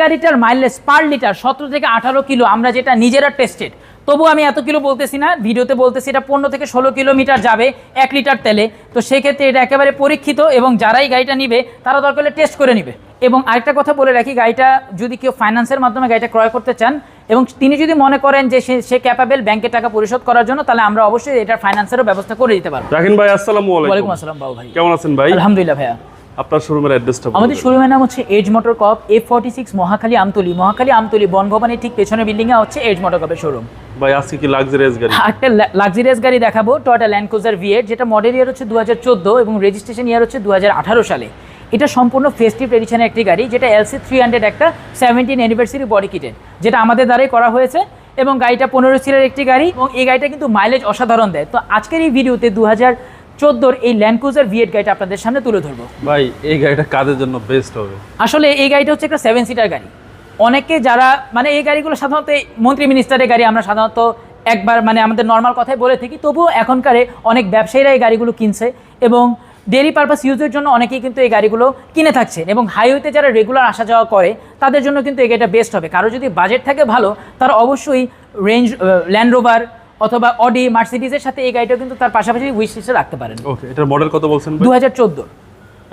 গাড়িটার mileage per litre সতেরো থেকে আঠারো কিলো আমরা যেটা নিজেরা টেস্টেড তবু আমি এত কিলো বলতেছি না ভিডিওতে বলতেছি এটা পনেরো থেকে ষোলো কিলোমিটার যাবে এক লিটার তেলে। তো সেক্ষেত্রে এটা একেবারে পরীক্ষিত এবং যারাই গাড়িটা নিবে তারা দরকার হলে টেস্ট করে নিবে। এবং আরেকটা কথা বলে রাখি গাড়িটা যদি কেউ ফাইন্যান্সের মাধ্যমে গাড়িটা ক্রয় করতে চান এবং তিনি যদি মনে করেন যে সে ক্যাপাবেল ব্যাংকে টাকা পরিশোধ করার জন্য তাহলে আমরা অবশ্যই এটার ফাইন্যান্সেরও ব্যবস্থা করে দিতে পারব। ভাই আসসালামু আলাইকুম। আসসালাম বাবু ভাই। কেমন আছেন ভাই? আলহামদুলিল্লাহ ভাইয়া। আপনার শোরুমের অ্যাড্রেসটা আমাদের শোরুমের নাম হচ্ছে এজ মোটর কপ F forty six Mohakhali Amtoli. Mohakhali Amtoli বনভবনের ঠিক পেছনের বিল্ডিংয়ে হচ্ছে এজ মোটর কপের শোরুম ভাই আজকে কি লাক্সারিয়াস গাড়ি? একটা লাক্সারিয়াস গাড়ি দেখাবো Toyota Land Cruiser V eight যেটা মডেল ইয়ার হচ্ছে দু হাজার চোদ্দ এবং রেজিস্ট্রেশন ইয়ার হচ্ছে দু হাজার আঠারো সালে। এটা সম্পূর্ণ ফেস্টিভ এডিশনের একটি গাড়ি যেটা এলসি থ্রি হান্ড্রেড একটা সেভেন্টিন অ্যানিভার্সারি বডি কিটের যেটা আমাদের দ্বারাই করা হয়েছে এবং গাড়িটা পনেরো সিলের একটি গাড়ি এবং এই গাড়িটা কিন্তু মাইলেজ অসাধারণ দেয়। তো আজকের এই ভিডিওতে দু হাজার চোদ্দোর এই ল্যান্ড ক্রুজার ভিএট গাড়িটা আপনাদের সামনে তুলে ধরবো। ভাই এই গাড়িটা কাদের জন্য বেস্ট হবে? আসলে এই গাড়িটা হচ্ছে একটা সেভেন সিটার গাড়ি। অনেকে যারা মানে এই গাড়িগুলো সাধারণত মন্ত্রী মিনিস্টারের গাড়ি আমরা সাধারণত একবার মানে আমাদের নর্মাল কথাই বলে থাকি তবুও এখনকারে অনেক ব্যবসায়ীরা এই গাড়িগুলো কিনছে এবং ডেলি পারপাস ইউজের জন্য অনেকেই কিন্তু এই গাড়িগুলো কিনে থাকছেন এবং হাইওয়েতে যারা রেগুলার আসা যাওয়া করে তাদের জন্য কিন্তু এই গাড়িটা বেস্ট হবে। কারও যদি বাজেট থাকে ভালো তারা অবশ্যই রেঞ্জ ল্যান্ড রোভার অথবা অডি মার্সিডিজের সাথে এই গাড়িটা কিন্তু তার পাশাপাশি উইশ লিস্টে রাখতে পারেন। ওকে এটার মডেল কত বলছেন দু ভাই? হাজার চোদ্দোর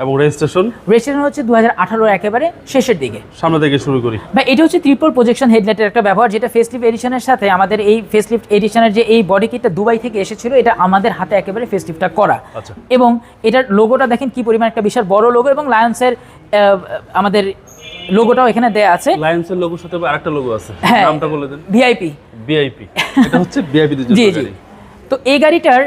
এবং রেজিস্ট্রেশন রেজিস্ট্রেশন হচ্ছে দু হাজার একেবারে শেষের দিকে। সামনে থেকে শুরু করি। বা এটা হচ্ছে ট্রিপল প্রজেকশন হেডলাইটের একটা ব্যবহার যেটা ফেসলিফ এডিশনের সাথে আমাদের এই ফেসলিফট এডিশনের যে এই বডি কিটটা দুবাই থেকে এসেছিল এটা আমাদের হাতে একেবারে ফেসলিফটটা করা। আচ্ছা। এবং এটার লোগোটা দেখেন কি পরিমাণ একটা বিশাল বড় লোগো এবং লায়ন্সের আমাদের লোগোটাও এখানে দেয়া আছে। লায়ন্সের লোগোর সাথে আরেকটা লোগো আছে। হ্যাঁ। নামটা বলে দেন। ভিআইপি ভিআইপি এটা হচ্ছে ভিআইপি দের জন্য গাড়ি। তো এই গাড়িটার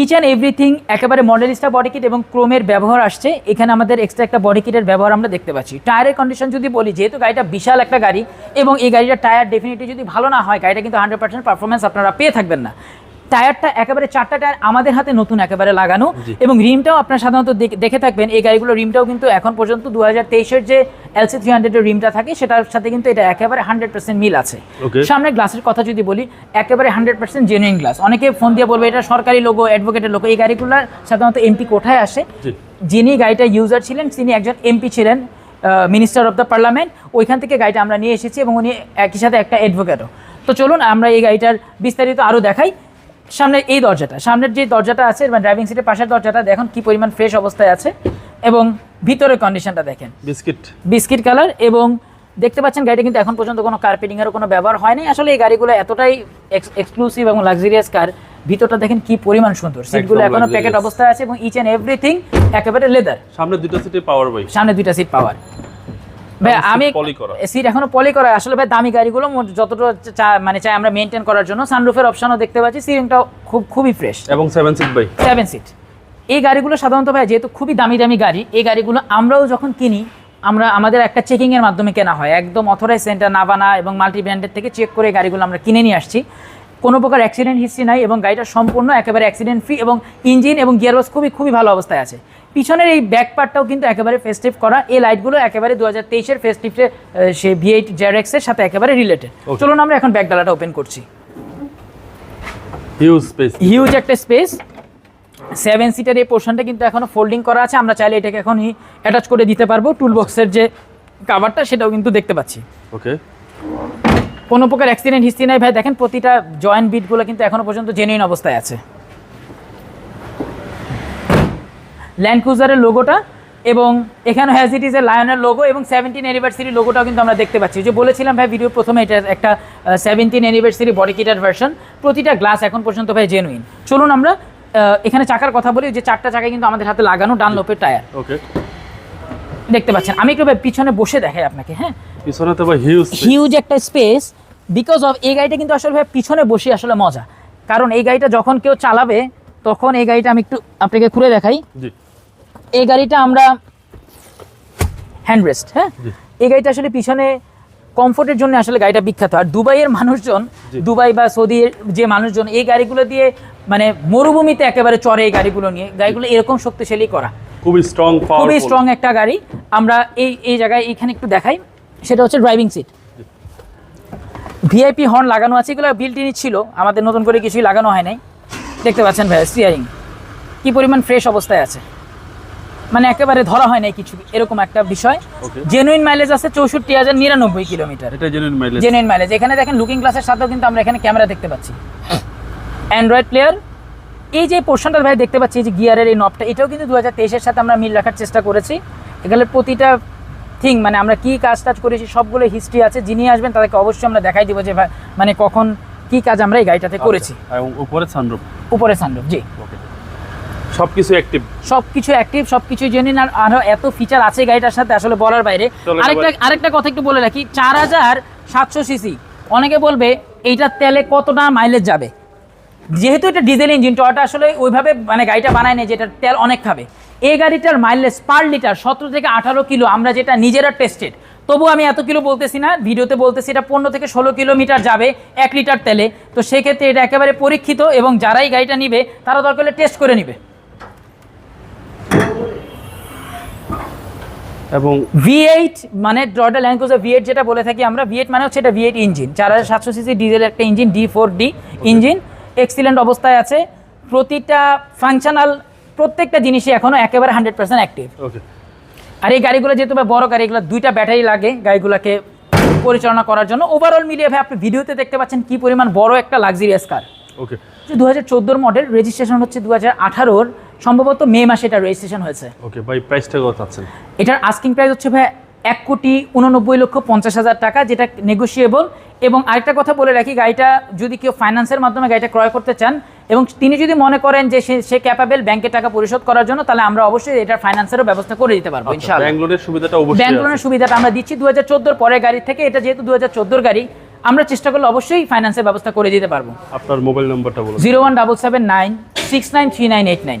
ইচ অ্যান্ড এভরিথিং একেবারে মডেলিস্টা বডি কিট এবং ক্রোমের ব্যবহার আসছে। এখানে আমাদের এক্সট্রা একটা বডি কিটের ব্যবহার আমরা দেখতে পাচ্ছি। টায়ারের কন্ডিশন যদি বলি যেহেতু গাড়িটা বিশাল একটা গাড়ি এবং এই গাড়িটার টায়ার ডেফিনেটলি যদি ভালো না হয় গাড়িটা কিন্তু হান্ড্রেড পার্সেন্ট পারফরমেন্স আপনারা পেয়ে থাকবেন না। টায়ারটা একেবারে চারটা টায়ার আমাদের হাতে নতুন একেবারে লাগানো এবং রিমটাও আপনার সাধারণত দেখ- থাকবেন এই গাড়িগুলো রিমটাও কিন্তু এখন পর্যন্ত দু হাজার তেইশের যে এলসি থ্রি হান্ড্রেডের রিমটা থাকে সেটার সাথে কিন্তু এটা একেবারে হান্ড্রেড পার্সেন্ট মিল আছে। সামনে গ্লাসের কথা যদি বলি একেবারে হান্ড্রেড পার্সেন্ট জেনুইন গ্লাস অনেকে ফোন দিয়ে বলবে এটা সরকারি লোগো অ্যাডভোকেটের লোগো এই গাড়িগুলোর সাধারণত এমপি কোঠায় আসে? যিনি গাড়িটা ইউজার ছিলেন তিনি একজন এমপি ছিলেন মিনিস্টার অফ দ্য পার্লামেন্ট ওইখান থেকে গাড়িটা আমরা নিয়ে এসেছি এবং উনি একই সাথে একটা অ্যাডভোকেটও তো চলুন আমরা এই গাড়িটার বিস্তারিত আরও দেখাই। সামনের এই দরজাটা সামনের যে দরজাটা আছে মানে ড্রাইভিং সিটের পাশের দরজাটা দেখুন কি পরিমাণ ফ্রেশ অবস্থায় আছে এবং ভিতরের কন্ডিশনটা দেখেন। বিস্কিট। বিস্কিট কালার এবং দেখতে পাচ্ছেন গাড়িটা কিন্তু এখন পর্যন্ত কোনো কার্পেটিং কার্পেটিংয়েরও কোনো ব্যবহার হয়নি। আসলে এই গাড়িগুলো এতটাই এক্সক্লুসিভ এবং লাক্সারিয়াস কার ভিতরটা দেখেন কি পরিমাণ সুন্দর। সিটগুলো এখনও প্যাকেট অবস্থায় আছে এবং ইচ এন্ড এভরিথিং একেবারে লেদার সামনে দুটো সিটে পাওয়ার ভাই সামনে দুটো সিট পাওয়ার ভাই আমি সিট এখনও পলি করা। আসলে ভাই দামি গাড়িগুলো যতটা মানে চাই আমরা মেনটেন করার জন্য সানরুফের অপশনও দেখতে পাচ্ছি। সিলিংটাও খুব খুবই ফ্রেশ এবং সেভেন সিট ভাই। সেভেন সিট এই গাড়িগুলো সাধারণত ভাই যেহেতু খুবই দামি দামি গাড়ি এই গাড়িগুলো আমরাও যখন কিনি আমরা আমাদের একটা চেকিংয়ের মাধ্যমে কেনা হয়। একদম অথরাইজ সেন্টার নাভানা এবং মাল্টি ব্র্যান্ডের থেকে চেক করে গাড়িগুলো আমরা কিনে নিয়ে আসছি। কোনো প্রকার অ্যাক্সিডেন্ট হিস্ট্রি নাই এবং গাড়িটা সম্পূর্ণ একেবারে অ্যাক্সিডেন্ট ফ্রি এবং ইঞ্জিন এবং গিয়ারবক্স খুবই খুবই ভালো অবস্থায় আছে। পিছনের এই ব্যাক পার্টটাও কিন্তু একেবারে ফেস্টিভ করা এই লাইটগুলো একেবারে দু হাজার তেইশের ফেস্টিভে সে ভি এইট জেডএক্সের সাথে একেবারে রিলেটেড. চলুন আমরা এখন ব্যাক ডালাটা ওপেন করছি হিউজ স্পেস হিউজ একটা স্পেস সেভেন সিটার এই পোর্শনটা কিন্তু এখনও ফোল্ডিং করা আছে আমরা চাইলে এটাকে এখনই অ্যাটাচ করে দিতে পারব। টুল বক্সের যে কাভারটা সেটাও কিন্তু দেখতে পাচ্ছি। ওকে কোনো প্রকার অ্যাক্সিডেন্ট হিস্ট্রি নাই। ভাই দেখেন প্রতিটা জয়েন্ট বিটগুলো কিন্তু এখনও পর্যন্ত জেনুইন অবস্থায় আছে। ল্যান্ড ক্রুজারের লোগোটা এবং এখানে হ্যাজ ইট ইজ এ লায়নের লোগো এবং সেভেন্টিন অ্যানিভার্সারি লোগোটাও কিন্তু আমরা দেখতে পাচ্ছি। যে বলেছিলাম ভাই ভিডিও প্রথমে এটা একটা সেভেন্টিন অ্যানিভার্সারি বডি কিটার ভার্সন প্রতিটা গ্লাস এখন পর্যন্ত ভাই জেনুইন চলুন আমরা এখানে চাকার কথা বলি যে চারটা চাকা কিন্তু আমাদের হাতে লাগানো ডান লোপের টায়ার ওকে দেখতে পাচ্ছেন। আমি একটু ভাই পিছনে বসে দেখাই আপনাকে হ্যাঁ? পিছনে তো ভাই হিউজ হিউজ একটা স্পেস বিকজ অফ এই গাড়িটা কিন্তু আসলে ভাই পিছনে বসে আসলে মজা। কারণ এই গাড়িটা যখন কেউ চালাবে তখন এই গাড়িটা আমি একটু আপনাকে ঘুরে দেখাই। জি। এই গাড়িটা আমরা হ্যান্ডরেস্ট হ্যাঁ? এই গাড়িটা আসলে পিছনে কমফোর্টের জন্য আসলে গাড়িটা বিখ্যাত। আর দুবাইয়ের মানুষজন দুবাই বা সৌদির যে মানুষজন এই গাড়িগুলো দিয়ে মানে মরুভূমিতে একেবারে চড়ে এই গাড়িগুলো নিয়ে গাড়িগুলো এরকম শক্তিশালী করা। খুবই স্ট্রং খুবই স্ট্রং একটা গাড়ি। আমরা এই এই জায়গায় এখানে একটু দেখাই। সেটা হচ্ছে ড্রাইভিং সিট ভিআইপি হর্ন লাগানো আছে এগুলো বিল্টিনই ছিল। আমাদের নতুন করে কিছুই লাগানো হয় নাই। দেখতে পাচ্ছেন ভাই স্টিয়ারিং কি পরিমাণ ফ্রেশ অবস্থায় আছে। মানে একেবারে ধরা হয় নাই কিছু এরকম একটা বিষয়। জেনুইন মাইলেজ আছে চৌষট্টি হাজার নিরানব্বই কিলোমিটার। এটা জেনুইন মাইলেজ জেনুইন মাইলেজ এখানে দেখেন লুকিং গ্লাসের সাথেও কিন্তু আমরা এখানে ক্যামেরা দেখতে পাচ্ছি। অ্যান্ড্রয়েড প্লেয়ার এই যে পোর্শনটা ভাই দেখতে পাচ্ছি এই যে গিয়ারের এই নবটা এটাও কিন্তু দু হাজার তেইশের সাথে আমরা মিল রাখার চেষ্টা করেছি। এখানে প্রতিটা থিং মানে আমরা কি কাজ টাজ করেছি সবগুলো হিস্ট্রি আছে। যিনি আসবেন তাদেরকে অবশ্যই আমরা দেখাই দিব যে ভাই মানে কখন কি কাজ আমরা এই গাড়িটাতে করেছি। উপরে সানরুফ উপরে সানরুফ জি। ওকে সব কিছু অ্যাক্টিভ সবকিছু অ্যাক্টিভ সব কিছু জেনুইন আর আরও এত ফিচার আছে গাড়িটার সাথে আসলে বলার বাইরে। আরেকটা আরেকটা কথা একটু বলে রাখি চার হাজার সাতশো সিসি অনেকে বলবে এইটার তেলে কতটা মাইলেজ যাবে? যেহেতু এটা ডিজেল ইঞ্জিন টয়টা আসলে ওইভাবে মানে গাড়িটা বানায় নেই যেটা তেল অনেক খাবে। এই গাড়িটার মাইলেজ পার লিটার সতেরো থেকে আঠারো কিলো আমরা যেটা নিজেরা টেস্টেড তবু আমি এত কিলো বলতেছি না ভিডিওতে বলতেছি এটা পনেরো থেকে ষোলো কিলোমিটার যাবে এক লিটার তেলে। তো সেক্ষেত্রে এটা একেবারে পরীক্ষিত এবং যারাই গাড়িটা নিবে তারা দরকার হলে টেস্ট করে নিবে। এবং ভি এইট মানে Toyota Land Cruiser V eight যেটা বলে থাকি আমরা ভি এইট মানে হচ্ছে এটা ভি এইট ইঞ্জিন চার হাজার সাতশো সিসি ডিজেল একটা engine D four D engine excellent অবস্থায় আছে। প্রতিটা ফাংশনাল প্রত্যেকটা জিনিসই এখনও একেবারে হান্ড্রেড পার্সেন্ট অ্যাক্টিভ ওকে আর এই গাড়িগুলো যেহেতু বড় গাড়ি এগুলো দুইটা ব্যাটারি লাগে গাড়িগুলোকে পরিচালনা করার জন্য। ওভারঅল মিলিয়ে ভাই আপনি ভিডিওতে দেখতে পাচ্ছেন কি পরিমাণ বড় একটা লাক্সারিয়াস কার ওকে দু হাজার চোদ্দোর মডেল রেজিস্ট্রেশন হচ্ছে দু হাজার আঠারোর। সম্ভবত মে মাসে এটা রেজিস্ট্রেশন হয়েছে। ওকে ভাই প্রাইসটা কত আছেন এটার আস্কিং প্রাইস হচ্ছে ভাই এক কোটি উননব্বই লক্ষ পঞ্চাশ হাজার টাকা যেটা নেগোসিয়েবল এবং আরেকটা কথা বলে রাখি গাড়িটা যদি কেউ ফাইন্যান্সের মাধ্যমে গাড়িটা ক্রয় করতে চান এবং তিনি যদি মনে করেন যে সে ক্যাপাবেল ব্যাংকে টাকা পরিশোধ করার জন্য তাহলে আমরা অবশ্যই এটার ফাইন্যান্সেরও ব্যবস্থা করে দিতে পারব ইনশাআল্লাহ। ব্যাঙ্গলোরের সুবিধাটা অবশ্যই ব্যাংক লোনের সুবিধাটা আমরা দিচ্ছি দু হাজার চোদ্দোর পরের গাড়ি থেকে এটা যেহেতু দু হাজার চোদ্দোর গাড়ি আমরা চেষ্টা করলে অবশ্যই ফাইন্যান্সের ব্যবস্থা করে দিতে পারব। আপনার মোবাইল নাম্বারটা বলুন। Zero one double seven nine six nine three nine eight nine.